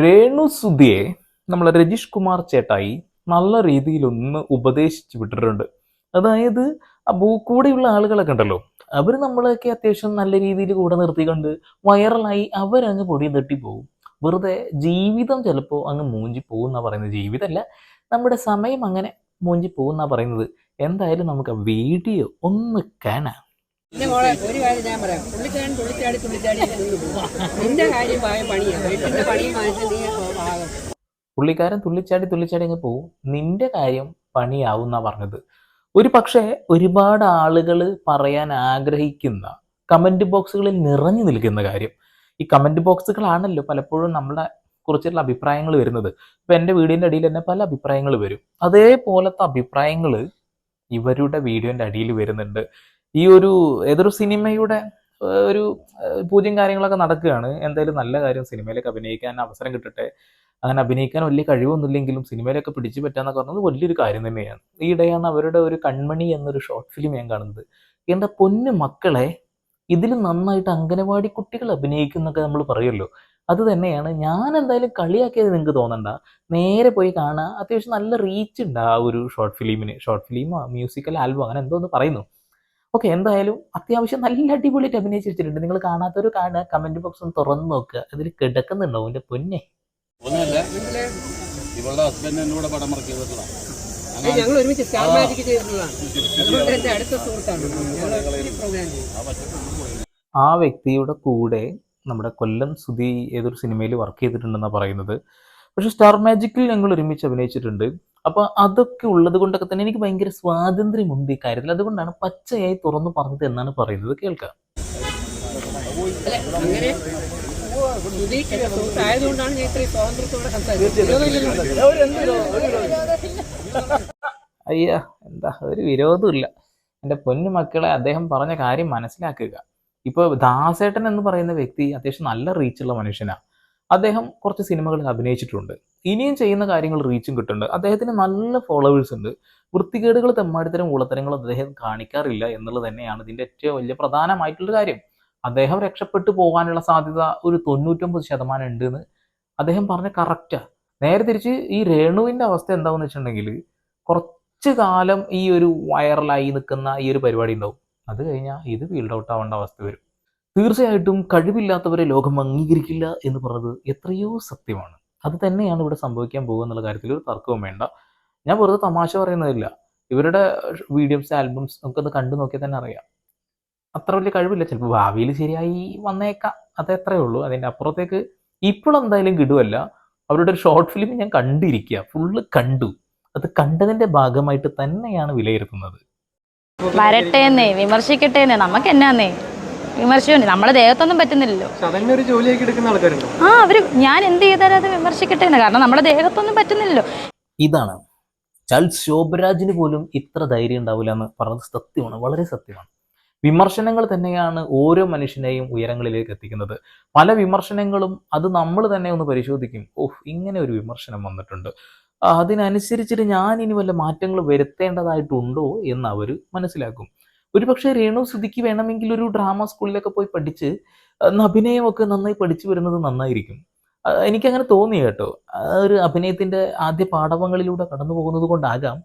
രേണു സുധിയെ നമ്മൾ രജീഷ് കുമാർ ചേട്ടായി നല്ല രീതിയിൽ ഒന്ന് ഉപദേശിച്ചു വിട്ടിട്ടുണ്ട്. അതായത് കൂടെയുള്ള ആളുകളൊക്കെ ഉണ്ടല്ലോ അവർ നമ്മളൊക്കെ അത്യാവശ്യം നല്ല രീതിയിൽ കൂടെ നിർത്തിക്കൊണ്ട് വൈറലായി അവരങ്ങ് പൊടി പോകും. വെറുതെ ജീവിതം ചിലപ്പോൾ അങ്ങ് മൂഞ്ചി പോകും എന്നാ പറയുന്നത്. ജീവിതമല്ല നമ്മുടെ സമയം അങ്ങനെ മൂഞ്ചി പോകും എന്നാ പറയുന്നത്. എന്തായാലും നമുക്ക് ആ വീഡിയോ ഒന്ന് കാണാം. എന്റെ മോളെ ഒരു കാര്യം ഞാൻ പറയാം. തുള്ളിച്ചാടി തുള്ളിച്ചാടി പോകും നിന്റെ കാര്യം പണിയാണ് വീട്ടിന്റെ പണിയും മാറ്റി പുള്ളിക്കാരൻ തുള്ളിച്ചാടി തുള്ളിച്ചാടി അങ്ങ് പോവും. നിന്റെ കാര്യം പണിയാവും എന്നാ പറഞ്ഞത്. ഒരു പക്ഷേ ഒരുപാട് ആളുകൾ പറയാൻ ആഗ്രഹിക്കുന്ന കമന്റ് ബോക്സുകളിൽ നിറഞ്ഞു നിൽക്കുന്ന കാര്യം. ഈ കമന്റ് ബോക്സുകളാണല്ലോ പലപ്പോഴും നമ്മളെ കുറിച്ചുള്ള അഭിപ്രായങ്ങൾ വരുന്നത്. ഇപ്പം എന്റെ വീഡിയോന്റെ അടിയിൽ തന്നെ പല അഭിപ്രായങ്ങൾ വരും. അതേപോലത്തെ അഭിപ്രായങ്ങൾ ഇവരുടെ വീഡിയോന്റെ അടിയിൽ വരുന്നുണ്ട്. ഈ ഒരു ഏതൊരു സിനിമയുടെ ഒരു പൂജ്യം കാര്യങ്ങളൊക്കെ നടക്കുകയാണ്. എന്തായാലും നല്ല കാര്യം സിനിമയിലേക്ക് അഭിനയിക്കാൻ അവസരം കിട്ടട്ടെ. അങ്ങനെ അഭിനയിക്കാൻ വലിയ കഴിവൊന്നുമില്ലെങ്കിലും സിനിമയിലൊക്കെ പിടിച്ചു പറ്റാന്നൊക്കെ പറഞ്ഞത് വലിയൊരു കാര്യം തന്നെയാണ്. ഈയിടെയാണ് അവരുടെ ഒരു കൺമണി എന്നൊരു ഷോർട്ട് ഫിലിം ഞാൻ കാണുന്നത്. എന്റെ പൊന്നു മക്കളെ ഇതിൽ നന്നായിട്ട് അംഗനവാടി കുട്ടികൾ അഭിനയിക്കുന്നൊക്കെ നമ്മൾ പറയുമല്ലോ. അത് തന്നെയാണ്. ഞാൻ എന്തായാലും കളിയാക്കിയത് നിങ്ങൾക്ക് തോന്നണ്ട. നേരെ പോയി കാണുക അത്യാവശ്യം നല്ല റീച്ച് ഉണ്ട് ആ ഒരു ഷോർട്ട് ഫിലിമിന്. ഷോർട്ട് ഫിലിമോ മ്യൂസിക്കൽ ആൽബം അങ്ങനെ എന്തോ ഒന്ന് പറയുന്നു. ഓക്കെ എന്തായാലും അത്യാവശ്യം നല്ല അടിപൊളിയായിട്ട് അഭിനയിച്ച് വെച്ചിട്ടുണ്ട് നിങ്ങൾ കാണാത്തൊരു കാണുക കമന്റ് ബോക്സ് ഒന്ന് തുറന്നു നോക്കുക അതിൽ കിടക്കുന്നുണ്ടാവും എന്റെ പൊന്നെ? ഇവളുടെ ഹസ്ബൻഡ് പടം ഞങ്ങൾ ഒരുമിച്ച് സ്റ്റാർ മാജിക് ചെയ്തിട്ടുള്ളതാണ്. അതുകൊണ്ട് എന്റെ അടുത്ത സുഹൃത്താണ്. ഞങ്ങൾ പ്രോഗ്രാം ആ വ്യക്തിയുടെ കൂടെ നമ്മുടെ കൊല്ലം സുധി ഏതൊരു സിനിമയിൽ വർക്ക് ചെയ്തിട്ടുണ്ടെന്നാണ് പറയുന്നത്. പക്ഷെ സ്റ്റാർ മാജിക്കിൽ ഞങ്ങൾ ഒരുമിച്ച് അഭിനയിച്ചിട്ടുണ്ട്. അപ്പോൾ അതൊക്കെ ഉള്ളത് കൊണ്ടൊക്കെ തന്നെ എനിക്ക് ഭയങ്കര സ്വാതന്ത്ര്യമുണ്ട് ഈ കാര്യത്തിൽ. അതുകൊണ്ടാണ് പച്ചയായി തുറന്നു പറഞ്ഞത് എന്നാണ് പറയുന്നത്. കേൾക്കാം. അയ്യ എന്താ ഒരു വിരോധമില്ല എന്റെ പൊന്നു മക്കളെ അദ്ദേഹം പറഞ്ഞ കാര്യം മനസ്സിലാക്കുക. ഇപ്പോൾ ദാസേട്ടൻ എന്ന് പറയുന്ന വ്യക്തി അത്യാവശ്യം നല്ല റീച്ചുള്ള മനുഷ്യനാണ് അദ്ദേഹം കുറച്ച് സിനിമകളിൽ അഭിനയിച്ചിട്ടുണ്ട്. ഇനിയും ചെയ്യുന്ന കാര്യങ്ങൾ റീച്ചും കിട്ടുന്നുണ്ട്. അദ്ദേഹത്തിന് നല്ല ഫോളോവേഴ്സ് ഉണ്ട്. വൃത്തികേടുകൾ തെമ്മാടിത്തരം ഊളത്തരങ്ങൾ അദ്ദേഹം കാണിക്കാറില്ല എന്നുള്ളത് തന്നെയാണ് ഇതിന്റെ ഏറ്റവും വലിയ പ്രധാനമായിട്ടുള്ള കാര്യം. അദ്ദേഹം രക്ഷപ്പെട്ടു പോകാനുള്ള സാധ്യത ഒരു തൊണ്ണൂറ്റൊമ്പത് ശതമാനം ഉണ്ട് എന്ന് അദ്ദേഹം പറഞ്ഞ കറക്റ്റാ നേരെ തിരിച്ച് ഈ രേണുവിന്റെ അവസ്ഥ എന്താണെന്ന് വെച്ചിട്ടുണ്ടെങ്കിൽ കുറച്ച് കാലം ഈ ഒരു വൈറലായി നിൽക്കുന്ന ഈ ഒരു പരിപാടി ഉണ്ടാവും. അത് കഴിഞ്ഞാൽ ഇത് ഫീൽഡ് ഔട്ട് ആവേണ്ട അവസ്ഥ വരും. തീർച്ചയായിട്ടും കഴിവില്ലാത്തവരെ ലോകം അംഗീകരിക്കില്ല എന്ന് പറഞ്ഞത് എത്രയോ സത്യമാണ്. അത് തന്നെയാണ് ഇവിടെ സംഭവിക്കാൻ പോകുക എന്നുള്ള കാര്യത്തിൽ ഒരു തർക്കവും വേണ്ട. ഞാൻ വെറുതെ തമാശ പറയുന്നതില്ല. ഇവരുടെ വീഡിയോസ് ആൽബംസ് നമുക്കത് കണ്ടു നോക്കിയാൽ തന്നെ അറിയാം. അത്ര വലിയ കഴിവില്ല. ചിലപ്പോൾ ഭാവിയിൽ ശരിയായി വന്നേക്കാം. അത് എത്രയേ ഉള്ളൂ. അതിന്റെ അപ്പുറത്തേക്ക് ഇപ്പോൾ എന്തായാലും കിടുവല്ല. അവരുടെ ഒരു ഷോർട്ട് ഫിലിം ഞാൻ കണ്ടിരിക്കുക ഫുള്ള് കണ്ടു. അത് കണ്ടതിന്റെ ഭാഗമായിട്ട് തന്നെയാണ് വിലയിരുത്തുന്നത്. വരട്ടേന്നേ. വിമർശിക്കട്ടേന്നേ. നമുക്ക് എന്നാന്നേ? വിമർശിച്ചു നമ്മളെ ദേഹത്തൊന്നും പറ്റുന്നില്ലല്ലോ. ആ അവർ ഞാൻ എന്ത് ചെയ്താലും അത് വിമർശിക്കട്ടേന്ന് കാരണം നമ്മളെ ദേഹത്തൊന്നും പറ്റുന്നില്ലല്ലോ. ഇതാണ്. ചാൾസ് ശോഭരാജിന് പോലും ഇത്ര ധൈര്യം ഉണ്ടാവില്ല എന്ന് പറഞ്ഞത് സത്യമാണ് വളരെ സത്യമാണ്. വിമർശനങ്ങൾ തന്നെയാണ് ഓരോ മനുഷ്യനെയും ഉയരങ്ങളിലേക്ക് എത്തിക്കുന്നത്. പല വിമർശനങ്ങളും അത് നമ്മൾ തന്നെ ഒന്ന് പരിശോധിക്കും. ഓഹ് ഇങ്ങനെ ഒരു വിമർശനം വന്നിട്ടുണ്ട്. അതിനനുസരിച്ചിട്ട് ഞാൻ ഇനി വല്ല മാറ്റങ്ങൾ വരുത്തേണ്ടതായിട്ടുണ്ടോ എന്ന് അവർ മനസ്സിലാക്കും. ഒരുപക്ഷെ രേണു സുധിക്ക് വേണമെങ്കിൽ ഒരു ഡ്രാമ സ്കൂളിലൊക്കെ പോയി പഠിച്ച് അഭിനയമൊക്കെ നന്നായി പഠിച്ചു വരുന്നത് നന്നായിരിക്കും. എനിക്ക് എനിക്കങ്ങനെ തോന്നി കേട്ടോ. ഒരു അഭിനയത്തിന്റെ ആദ്യ പാഠവങ്ങളിലൂടെ കടന്നു പോകുന്നത് കൊണ്ടാകാം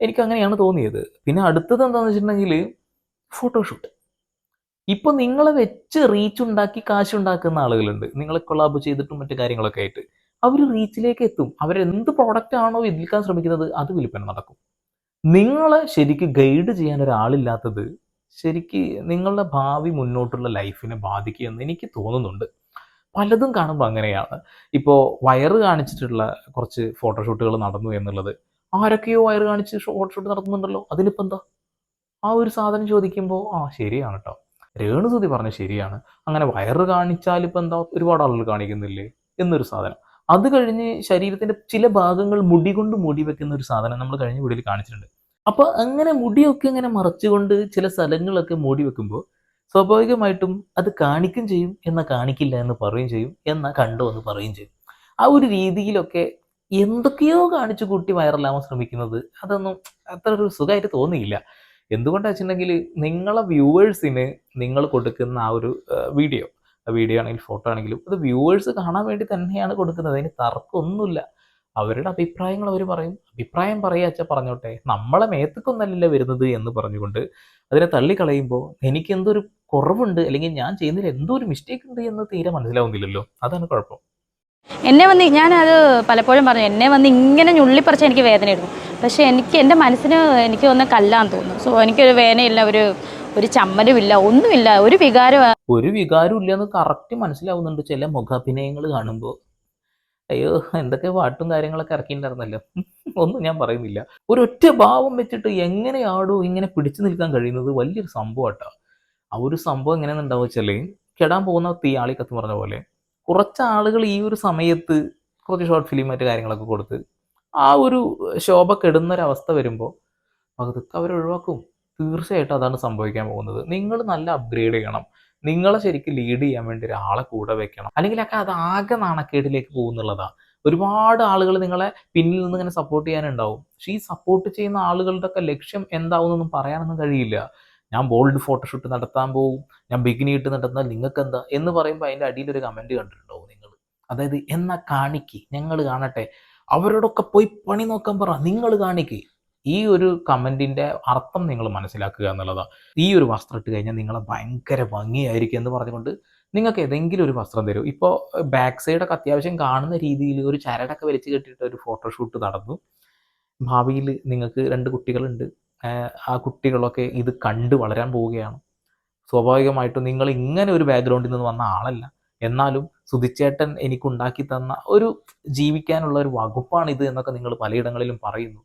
എനിക്ക് അങ്ങനെയാണ് തോന്നിയത്. പിന്നെ അടുത്തത് എന്താണെന്ന് വെച്ചിട്ടുണ്ടെങ്കിൽ ഫോട്ടോഷൂട്ട് ഇപ്പൊ നിങ്ങളെ വെച്ച് റീച്ച് ഉണ്ടാക്കി കാശുണ്ടാക്കുന്ന ആളുകളുണ്ട്. നിങ്ങളെ കൊളാബ് ചെയ്തിട്ടും മറ്റു കാര്യങ്ങളൊക്കെ ആയിട്ട്. അവർ റീച്ചിലേക്ക് എത്തും. അവരെന്ത് പ്രോഡക്റ്റ് ആണോ വിൽക്കാൻ ശ്രമിക്കുന്നത് അത് വിൽപ്പന നടക്കും. നിങ്ങളെ ശരിക്ക് ഗൈഡ് ചെയ്യാൻ ഒരാളില്ലാത്തത് ശരിക്ക് നിങ്ങളുടെ ഭാവി മുന്നോട്ടുള്ള ലൈഫിനെ ബാധിക്കുമെന്ന് എനിക്ക് തോന്നുന്നുണ്ട്. പലതും കാണുമ്പോൾ അങ്ങനെയാണ്. ഇപ്പോൾ വയറ് കാണിച്ചിട്ടുള്ള കുറച്ച് ഫോട്ടോഷൂട്ടുകൾ നടന്നു എന്നുള്ളത്. ആരൊക്കെയോ വയറ് കാണിച്ച് ഫോട്ടോഷൂട്ട് നടത്തുന്നുണ്ടല്ലോ. അതിനിപ്പോൾ എന്താ? ആ ഒരു സാധനം ചോദിക്കുമ്പോൾ ആ ശരിയാണ് കേട്ടോ രേണുസുതി പറഞ്ഞ ശരിയാണ്. അങ്ങനെ വയറ് കാണിച്ചാൽ ഇപ്പം എന്താ? ഒരുപാട് ആളുകൾ കാണിക്കുന്നില്ലേ? എന്നൊരു സാധനം. അത് കഴിഞ്ഞ് ശരീരത്തിന്റെ ചില ഭാഗങ്ങൾ മുടി കൊണ്ട് മൂടി വെക്കുന്ന ഒരു സാധനം നമ്മൾ കഴിഞ്ഞ വീഡിയോയിൽ കാണിച്ചിട്ടുണ്ട്. അപ്പൊ അങ്ങനെ മുടിയൊക്കെ ഇങ്ങനെ മറച്ചുകൊണ്ട് ചില സ്ഥലങ്ങളൊക്കെ മൂടി വെക്കുമ്പോൾ സ്വാഭാവികമായിട്ടും അത് കാണിക്കും ചെയ്യും എന്നാൽ കാണിക്കില്ല എന്ന് പറയുകയും ചെയ്യും എന്നാൽ കണ്ടോ എന്ന് പറയുകയും ചെയ്യും. ആ ഒരു രീതിയിലൊക്കെ എന്തൊക്കെയോ കാണിച്ചു കൂട്ടി വൈറലാവാൻ ശ്രമിക്കുന്നത് അതൊന്നും അത്ര ഒരു സുഖമായിട്ട് തോന്നിയില്ല. എന്തുകൊണ്ടാ വെച്ചിട്ടുണ്ടെങ്കിൽ നിങ്ങളെ വ്യൂവേഴ്സിന് നിങ്ങൾ കൊടുക്കുന്ന ആ ഒരു വീഡിയോ വീഡിയോ ആണെങ്കിലും ഫോട്ടോ ആണെങ്കിലും അത് വ്യൂവേഴ്സ് കാണാൻ വേണ്ടി തന്നെയാണ് കൊടുക്കുന്നത്. അതിന് തർക്കമൊന്നുമില്ല. അവരുടെ അഭിപ്രായങ്ങൾ അവർ പറയും. അഭിപ്രായം പറയാച്ച പറഞ്ഞോട്ടെ. നമ്മളെ മേത്തക്കൊന്നല്ലല്ലോ വരുന്നത് എന്ന് പറഞ്ഞുകൊണ്ട് അതിനെ തള്ളിക്കളയുമ്പോൾ എനിക്ക് എന്തൊരു കുറവുണ്ട് അല്ലെങ്കിൽ ഞാൻ ചെയ്യുന്നതിൽ എന്തോ ഒരു മിസ്റ്റേക്ക് ഉണ്ട് എന്ന് തീരെ മനസ്സിലാവുന്നില്ലല്ലോ. അതാണ് കുഴപ്പം. എന്നെ വന്ന് ഞാനത് പലപ്പോഴും പറഞ്ഞു എന്നെ വന്ന് ഇങ്ങനെ ഞുള്ളിപ്പറിച്ച് എനിക്ക് വേദന എടുക്കും പക്ഷേ എനിക്ക് എന്റെ മനസ്സിന് എനിക്ക് ഒന്ന് കല്ലാൻ തോന്നുന്നു. സോ എനിക്കൊരു വേദനയില്ല ഒരു ഒരു ചമ്മലുമില്ല ഒന്നുമില്ല ഒരു വികാരം ഒരു വികാരവും ഇല്ലെന്ന് കറക്റ്റ് മനസ്സിലാവുന്നുണ്ട് ചില മുഖാഭിനയങ്ങൾ കാണുമ്പോൾ അയ്യോ എന്തൊക്കെ പാട്ടും കാര്യങ്ങളൊക്കെ ഇറക്കിയിട്ടുണ്ടായിരുന്നല്ലോ. ഒന്നും ഞാൻ പറയുന്നില്ല. ഒരൊറ്റ ഭാവം വെച്ചിട്ട് എങ്ങനെയാടോ ഇങ്ങനെ പിടിച്ചു നിൽക്കാൻ കഴിയുന്നത് വലിയൊരു സംഭവമാട്ടോ. ആ ഒരു സംഭവം എങ്ങനെയാണെന്നുണ്ടാവുക വെച്ചാൽ കെടാൻ പോകുന്ന തീയാളി കത്ത് പറഞ്ഞ പോലെ കുറച്ച് ആളുകൾ ഈ ഒരു സമയത്ത് കുറച്ച് ഷോർട്ട് ഫിലിം മറ്റു കാര്യങ്ങളൊക്കെ കൊടുത്ത് ആ ഒരു ശോഭ കെടുന്നൊരവസ്ഥ വരുമ്പോൾ പകുതൊക്കെ അവരൊഴിവാക്കും. തീർച്ചയായിട്ടും അതാണ് സംഭവിക്കാൻ പോകുന്നത്. നിങ്ങൾ നല്ല അപ്ഗ്രേഡ് ചെയ്യണം. നിങ്ങളെ ശരിക്കും ലീഡ് ചെയ്യാൻ വേണ്ടി ഒരാളെ കൂടെ വെക്കണം. അല്ലെങ്കിലൊക്കെ അത് ആകെ നാണക്കേടിലേക്ക് പോകുന്നുള്ളതാണ് ഒരുപാട് ആളുകൾ നിങ്ങളെ പിന്നിൽ നിന്ന് ഇങ്ങനെ സപ്പോർട്ട് ചെയ്യാനുണ്ടാവും. പക്ഷേ ഈ സപ്പോർട്ട് ചെയ്യുന്ന ആളുകളുടെ ഒക്കെ ലക്ഷ്യം എന്താവുന്നൊന്നും പറയാനൊന്നും കഴിയില്ല. ഞാൻ ബോൾഡ് ഫോട്ടോഷൂട്ട് നടത്താൻ പോകും ഞാൻ ബിഗിനി ഇട്ട് നടന്നാൽ നിങ്ങൾക്ക് എന്താ എന്ന് പറയുമ്പോൾ അതിന്റെ അടിയിൽ ഒരു കമന്റ് കണ്ടിട്ടുണ്ടാവും നിങ്ങൾ. അതായത് എന്നാ കാണിക്ക്. ഞങ്ങൾ കാണട്ടെ. അവരോടൊക്കെ പോയി പണി നോക്കാൻ പറ. നിങ്ങൾ കാണിക്ക്. ഈ ഒരു കമന്റിന്റെ അർത്ഥം നിങ്ങൾ മനസ്സിലാക്കുക എന്നുള്ളതാണ് ഈ ഒരു വസ്ത്രം ഇട്ട് കഴിഞ്ഞാൽ നിങ്ങളെ ഭയങ്കര ഭംഗിയായിരിക്കും എന്ന് പറഞ്ഞുകൊണ്ട് നിങ്ങൾക്ക് ഏതെങ്കിലും ഒരു വസ്ത്രം തരും. ഇപ്പോൾ ബാക്ക് സൈഡൊക്കെ അത്യാവശ്യം കാണുന്ന രീതിയിൽ ഒരു ചരടൊക്കെ വലിച്ചു കെട്ടിയിട്ട് ഒരു ഫോട്ടോഷൂട്ട് നടന്നു. ഭാവിയിൽ നിങ്ങൾക്ക് രണ്ട് കുട്ടികളുണ്ട്. ആ കുട്ടികളൊക്കെ ഇത് കണ്ട് വളരാൻ പോവുകയാണ്. സ്വാഭാവികമായിട്ടും നിങ്ങൾ ഇങ്ങനെ ഒരു ബാക്ക്ഗ്രൗണ്ടിൽ നിന്ന് വന്ന ആളല്ല. എന്നാലും സുധിച്ചേട്ടൻ എനിക്ക് ഉണ്ടാക്കി തന്ന ഒരു ജീവിക്കാനുള്ള ഒരു വകുപ്പാണിത് എന്നൊക്കെ നിങ്ങൾ പലയിടങ്ങളിലും പറയുന്നു.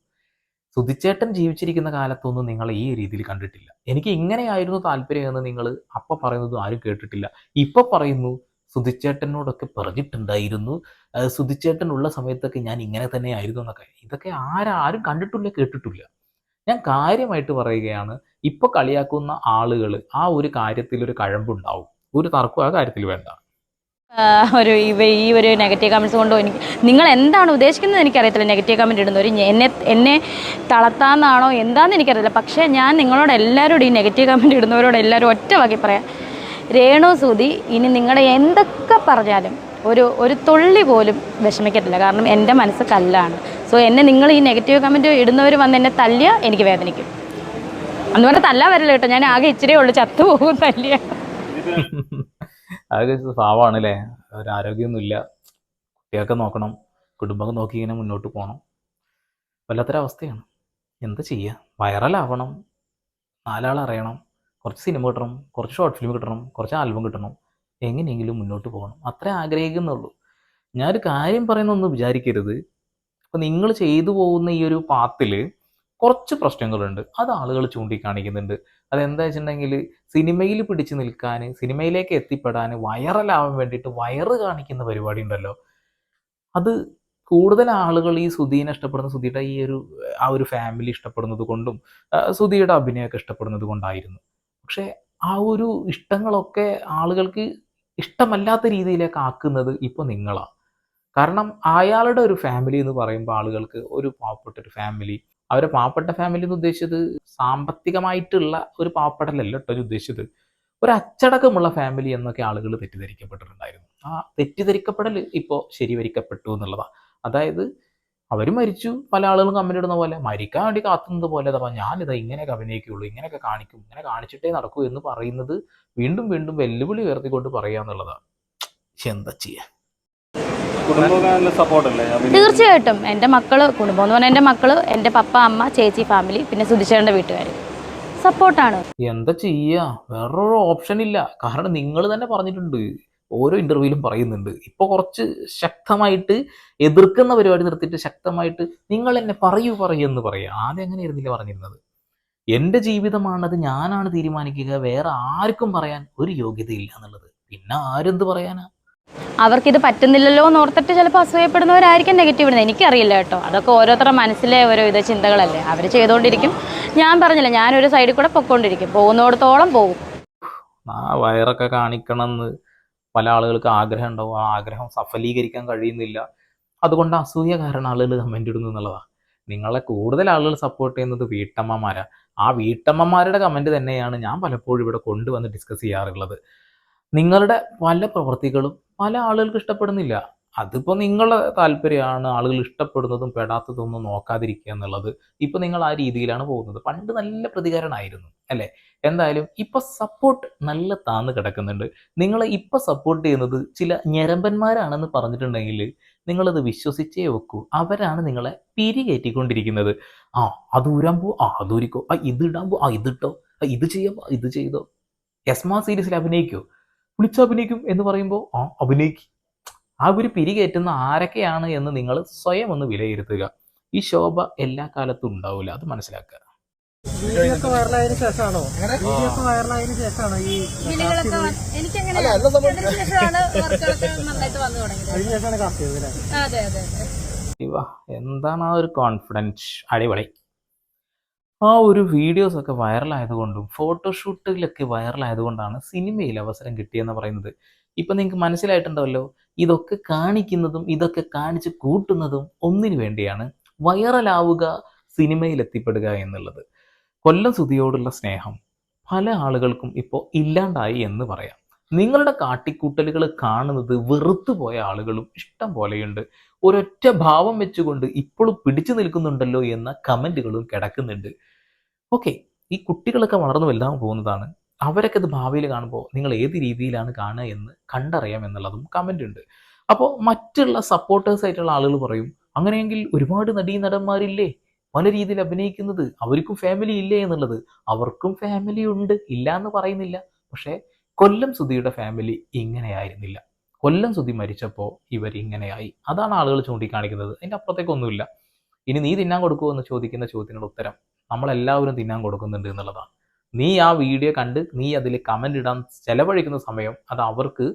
സുധിച്ചേട്ടൻ ജീവിച്ചിരിക്കുന്ന കാലത്തൊന്നും നിങ്ങൾ ഈ രീതിയിൽ കണ്ടിട്ടില്ല. എനിക്ക് ഇങ്ങനെയായിരുന്നു താല്പര്യം എന്ന് നിങ്ങൾ അപ്പം പറയുന്നത് ആരും കേട്ടിട്ടില്ല. ഇപ്പൊ പറയുന്നു സുധിച്ചേട്ടനോടൊക്കെ പറഞ്ഞിട്ടുണ്ടായിരുന്നു. സുധിച്ചേട്ടനുള്ള സമയത്തൊക്കെ ഞാൻ ഇങ്ങനെ തന്നെ ആയിരുന്നു എന്നൊക്കെ. ഇതൊക്കെ ആരാരും കണ്ടിട്ടില്ല കേട്ടിട്ടില്ല. ഞാൻ കാര്യമായിട്ട് പറയുകയാണ് ഇപ്പൊ കളിയാക്കുന്ന ആളുകൾ ആ ഒരു കാര്യത്തിൽ ഒരു കഴമ്പുണ്ടാവും. ഒരു തർക്കം ആ കാര്യത്തിൽ വേണ്ട. ഒരു ഈ ഒരു നെഗറ്റീവ് കമൻസ് കൊണ്ടോ എനിക്ക് നിങ്ങൾ എന്താണ് ഉദ്ദേശിക്കുന്നത് എനിക്കറിയത്തില്ല. നെഗറ്റീവ് കമന്റ് ഇടുന്നവർ എന്നെ എന്നെ തളർത്താന്നാണോ എന്താണെന്ന് എനിക്കറിയില്ല പക്ഷേ ഞാൻ നിങ്ങളോട് എല്ലാവരോടും ഈ നെഗറ്റീവ് കമന്റ് ഇടുന്നവരോട് എല്ലാവരും ഒറ്റ വാക്കി പറയാം. രേണു സുതി ഇനി നിങ്ങളെ എന്തൊക്കെ പറഞ്ഞാലും ഒരു ഒരു തുള്ളി പോലും വിഷമിക്കത്തില്ല. കാരണം എന്റെ മനസ്സ് കല്ലാണ്. സോ എന്നെ നിങ്ങൾ ഈ നെഗറ്റീവ് കമന്റ് ഇടുന്നവർ വന്ന് എന്നെ തല്ലിയ എനിക്ക് വേദനിക്കും. എന്ന് തല്ലാ വരില്ല കേട്ടോ. ഞാൻ ആകെ ഇച്ചിരി ഉള്ളൂ. ചത്തുപോകും തല്ലിയ. അതൊക്കെ പാവമാണ് അല്ലേ ഒരു ആരോഗ്യമൊന്നുമില്ല. കുട്ടിയൊക്കെ നോക്കണം. കുടുംബം നോക്കി ഇങ്ങനെ മുന്നോട്ട് പോകണം വല്ലാത്തൊരവസ്ഥയാണ്. എന്ത് ചെയ്യുക വൈറലാവണം. നാലാൾ അറിയണം. കുറച്ച് സിനിമ കിട്ടണം. കുറച്ച് ഷോർട്ട് ഫിലിം കിട്ടണം. കുറച്ച് ആൽബം കിട്ടണം. എങ്ങനെയെങ്കിലും മുന്നോട്ട് പോകണം. അത്രേ ആഗ്രഹിക്കുന്നുള്ളൂ. ഞാനൊരു കാര്യം പറയുന്നൊന്നും വിചാരിക്കരുത്. അപ്പം നിങ്ങൾ ചെയ്തു പോകുന്ന ഈ ഒരു പാത്തിൽ കുറച്ച് പ്രശ്നങ്ങളുണ്ട്. അത് ആളുകൾ ചൂണ്ടിക്കാണിക്കുന്നുണ്ട്. അതെന്താ വെച്ചിട്ടുണ്ടെങ്കിൽ സിനിമയിൽ പിടിച്ചു നിൽക്കാൻ സിനിമയിലേക്ക് എത്തിപ്പെടാൻ വൈറലാവാൻ വേണ്ടിയിട്ട് വയറ് കാണിക്കുന്ന പരിപാടി ഉണ്ടല്ലോ. അത് കൂടുതൽ ആളുകൾ ഈ സുധീനെ ഇഷ്ടപ്പെടുന്ന സുധിയുടെ ഈ ഒരു ആ ഒരു ഫാമിലി ഇഷ്ടപ്പെടുന്നത് കൊണ്ടും സുധിയുടെ അഭിനയമൊക്കെ ഇഷ്ടപ്പെടുന്നത് കൊണ്ടായിരുന്നു. പക്ഷേ ആ ഒരു ഇഷ്ടങ്ങളൊക്കെ ആളുകൾക്ക് ഇഷ്ടമല്ലാത്ത രീതിയിലേക്ക് ആക്കുന്നത് ഇപ്പോൾ നിങ്ങളാണ് കാരണം അയാളുടെ ഒരു ഫാമിലി എന്ന് പറയുമ്പോൾ ആളുകൾക്ക് ഒരു പാവപ്പെട്ട ഒരു ഫാമിലി അവരെ പാവപ്പെട്ട ഫാമിലി എന്ന് ഉദ്ദേശിച്ചത് സാമ്പത്തികമായിട്ടുള്ള ഒരു പാവപ്പെടലല്ല കേട്ടോ ഉദ്ദേശിച്ചത്. ഒരു അച്ചടക്കമുള്ള ഫാമിലി എന്നൊക്കെ ആളുകൾ തെറ്റിദ്ധരിക്കപ്പെട്ടിട്ടുണ്ടായിരുന്നു. ആ തെറ്റിദ്ധരിക്കപ്പെടൽ ഇപ്പോൾ ശരിവരിക്കപ്പെട്ടു എന്നുള്ളതാണ് അതായത് അവർ മരിച്ചു പല ആളുകളും കമന്റ് ഇടുന്ന പോലെ മരിക്കാൻ വേണ്ടി കാത്തുന്നത് പോലെ അഥവാ ഞാനിതാ ഇങ്ങനെയൊക്കെ അഭിനയിക്കുള്ളൂ ഇങ്ങനെയൊക്കെ കാണിക്കും ഇങ്ങനെ കാണിച്ചിട്ടേ നടക്കൂ എന്ന് പറയുന്നത് വീണ്ടും വീണ്ടും വെല്ലുവിളി ഉയർത്തിക്കൊണ്ട് പറയുക എന്നുള്ളതാണ് എന്താ ചെയ്യാ? കുടുംബക്കാരുടെ സപ്പോർട്ടല്ലേ തീർച്ചയായിട്ടും. എന്റെ മക്കൾ കുടുംബം എന്ന് പറഞ്ഞാൽ എന്റെ മക്കൾ എന്റെ പപ്പ അമ്മ ചേച്ചി ഫാമിലി പിന്നെ സുധിച്ചേട്ടന്റെ വീട്ടുകാർ സപ്പോർട്ടാണ്. എന്താ ചെയ്യാ? വേറൊരു ഓപ്ഷൻ ഇല്ല. കാരണം നിങ്ങൾ തന്നെ പറഞ്ഞിട്ടുണ്ട്. ഓരോ ഇന്റർവ്യൂവിലും പറയുന്നുണ്ട്. ഇപ്പൊ കുറച്ച് ശക്തമായിട്ട് എതിർക്കുന്ന പരിപാടി നിർത്തിയിട്ട് ശക്തമായിട്ട് നിങ്ങൾ എന്നെ പറയൂ പറയൂ എന്ന് പറയാ. ആദ്യം ഇരുന്നില്ല പറഞ്ഞിരുന്നത്? എന്റെ ജീവിതമാണത് ഞാനാണ് തീരുമാനിക്കുക. വേറെ ആർക്കും പറയാൻ ഒരു യോഗ്യതയില്ല എന്നുള്ളത്. പിന്നെ ആരെന്ത് പറയാനാ? അവർക്കിത് പറ്റുന്നില്ലല്ലോ എന്ന് ഓർത്തിട്ട് ചിലപ്പോൾ അസൂയപ്പെടുന്നവരായിരിക്കും നെഗറ്റീവ് ഇടുന്നത്. എനിക്കറിയില്ല കേട്ടോ. അതൊക്കെ ഓരോരുത്തരുടെ മനസ്സിലെ ഓരോ ഇത് ചിന്തകളല്ലേ. അവർ ചെയ്തുകൊണ്ടിരിക്കും ഞാൻ പറഞ്ഞില്ല ഞാനൊരു സൈഡിൽ കൂടെ പൊക്കോണ്ടിരിക്കും പോകുന്നിടത്തോളം പോകും. ആ വയറൊക്കെ കാണിക്കണം എന്ന് പല ആളുകൾക്ക് ആഗ്രഹം ഉണ്ടാവും. ആ ആഗ്രഹം സഫലീകരിക്കാൻ കഴിയുന്നില്ല. അതുകൊണ്ട് അസൂയ കാരണം ആളുകൾ കമന്റ് ഇടുന്നു എന്നുള്ളതാണ് നിങ്ങളെ കൂടുതൽ ആളുകൾ സപ്പോർട്ട് ചെയ്യുന്നത് വീട്ടമ്മമാരാണ് ആ വീട്ടമ്മമാരുടെ കമന്റ് തന്നെയാണ് ഞാൻ പലപ്പോഴും ഇവിടെ കൊണ്ടുവന്ന് ഡിസ്കസ് ചെയ്യാറുള്ളത്. നിങ്ങളുടെ പല പ്രവൃത്തികളും പല ആളുകൾക്ക് ഇഷ്ടപ്പെടുന്നില്ല. അതിപ്പോൾ നിങ്ങളെ താല്പര്യമാണ് ആളുകൾ ഇഷ്ടപ്പെടുന്നതും പെടാത്തതും ഒന്നും നോക്കാതിരിക്കുക എന്നുള്ളത്. ഇപ്പം നിങ്ങൾ ആ രീതിയിലാണ് പോകുന്നത്. പണ്ട് നല്ല പ്രതികരണമായിരുന്നു അല്ലേ? എന്തായാലും ഇപ്പം സപ്പോർട്ട് നല്ല താന്ന് കിടക്കുന്നുണ്ട്. നിങ്ങളെ ഇപ്പം സപ്പോർട്ട് ചെയ്യുന്നത് ചില ഞരമ്പന്മാരാണെന്ന് പറഞ്ഞിട്ടുണ്ടെങ്കിൽ നിങ്ങളത് വിശ്വസിച്ചേ വെക്കൂ. അവരാണ് നിങ്ങളെ പിരികേറ്റിക്കൊണ്ടിരിക്കുന്നത് ആ അത് ഊരാൻ പോ ആ അതൂരിക്കോ ആ ഇത് ഇടാൻ പോ ആ ഇതിട്ടോ ആ ഇത് ചെയ്യാം. ഇത് ചെയ്തോ. എസ്മാ സീരീസിൽ അഭിനയിക്കോ? വിളിച്ച് അഭിനയിക്കും എന്ന് പറയുമ്പോൾ ആ അഭിനയിക്കും. ആ ഒരു പിരികേറ്റുന്ന ആരൊക്കെയാണ് എന്ന് നിങ്ങൾ സ്വയം ഒന്ന് വിലയിരുത്തുക. ഈ ശോഭ എല്ലാ കാലത്തും ഉണ്ടാവില്ല അത് മനസ്സിലാക്കുക. എന്താണ് ആ ഒരു കോൺഫിഡൻസ് അടിപൊളി. ആ ഒരു വീഡിയോസ് ഒക്കെ വൈറലായതുകൊണ്ടും ഫോട്ടോഷൂട്ടിലൊക്കെ വൈറലായതുകൊണ്ടാണ് സിനിമയിൽ അവസരം കിട്ടിയെന്ന് പറയുന്നത്. ഇപ്പം നിങ്ങൾക്ക് മനസ്സിലായിട്ടുണ്ടല്ലോ ഇതൊക്കെ കാണിക്കുന്നതും ഇതൊക്കെ കാണിച്ച് കൂട്ടുന്നതും ഒന്നിനു വേണ്ടിയാണ് വൈറലാവുക സിനിമയിൽ എത്തിപ്പെടുക എന്നുള്ളത്. കൊല്ലം സുതിയോടുള്ള സ്നേഹം പല ആളുകൾക്കും ഇപ്പോൾ ഇല്ലാണ്ടായി എന്ന് പറയാം. നിങ്ങളുടെ കാട്ടിക്കൂട്ടലുകൾ കാണുന്നത് വെറുത്തുപോയ ആളുകളും ഇഷ്ടം പോലെയുണ്ട്. ഒരൊറ്റ ഭാവം വെച്ചുകൊണ്ട് ഇപ്പോഴും പിടിച്ചു നിൽക്കുന്നുണ്ടല്ലോ എന്ന കമന്റുകളും കിടക്കുന്നുണ്ട്. ഓക്കെ ഈ കുട്ടികളൊക്കെ വളർന്നു വലുതാൻ പോകുന്നതാണ്. അവരൊക്കെ ഇത് ഭാവിയിൽ കാണുമ്പോൾ നിങ്ങൾ ഏത് രീതിയിലാണ് കാണുക എന്ന് കണ്ടറിയാം എന്നുള്ളതും കമന്റ് ഉണ്ട്. അപ്പോൾ മറ്റുള്ള സപ്പോർട്ടേഴ്സ് ആയിട്ടുള്ള ആളുകൾ പറയും അങ്ങനെയെങ്കിൽ ഒരുപാട് നടീ നടന്മാരില്ലേ? പല രീതിയിൽ അഭിനയിക്കുന്നത് അവർക്കും ഫാമിലി ഇല്ലേ എന്നുള്ളത്? അവർക്കും ഫാമിലി ഉണ്ട് ഇല്ല എന്ന് പറയുന്നില്ല. പക്ഷേ കൊല്ലം സുധിയുടെ ഫാമിലി ഇങ്ങനെയായിരുന്നില്ല. കൊല്ലം സുധി മരിച്ചപ്പോൾ ഇവർ ഇങ്ങനെയായി. അതാണ് ആളുകൾ ചൂണ്ടിക്കാണിക്കുന്നത്. അതിന്റെ അപ്പുറത്തേക്കൊന്നുമില്ല ഇനി നീ തിന്നാൻ കൊടുക്കുമോ എന്ന് ചോദിക്കുന്ന ചോദ്യത്തിനുള്ള ഉത്തരം നമ്മളെല്ലാവരും തിന്നാൻ കൊടുക്കുന്നുണ്ട് എന്നുള്ളതാണ്. നീ ആ വീഡിയോ കണ്ട് നീ അതിൽ കമന്റ് ഇടാൻ ചിലവഴിക്കുന്ന സമയം അത് അവർക്ക്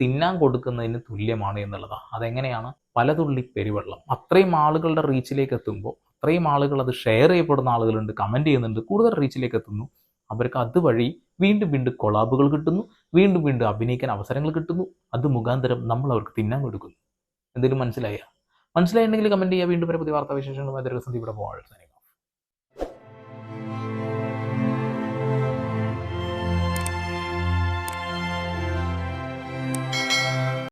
തിന്നാൻ കൊടുക്കുന്നതിന് തുല്യമാണ് എന്നുള്ളതാണ്. അതെങ്ങനെയാണ്? പലതുള്ളി പെരുവെള്ളം. അത്രയും ആളുകളുടെ റീച്ചിലേക്ക് എത്തുമ്പോൾ അത്രയും ആളുകൾ അത് ഷെയർ ചെയ്യപ്പെടുന്ന ആളുകളുണ്ട് കമന്റ് ചെയ്യുന്നുണ്ട് കൂടുതൽ റീച്ചിലേക്ക് എത്തുന്നു. അവർക്ക് അതുവഴി വീണ്ടും വീണ്ടും കൊളാബുകൾ കിട്ടുന്നു വീണ്ടും വീണ്ടും അഭിനയിക്കാൻ അവസരങ്ങൾ കിട്ടുന്നു. അത് മുഖാന്തരം നമ്മൾ അവർക്ക് തിന്നാൻ കൊടുക്കുന്നു. എന്തെങ്കിലും മനസ്സിലായ? മനസ്സിലായിട്ടുണ്ടെങ്കിൽ കമന്റ് ചെയ്യുക വീണ്ടും ഒരു പുതിയ വാർത്താ വിശേഷങ്ങളുമായി ദിവസം ഇവിടെ പോകാൻ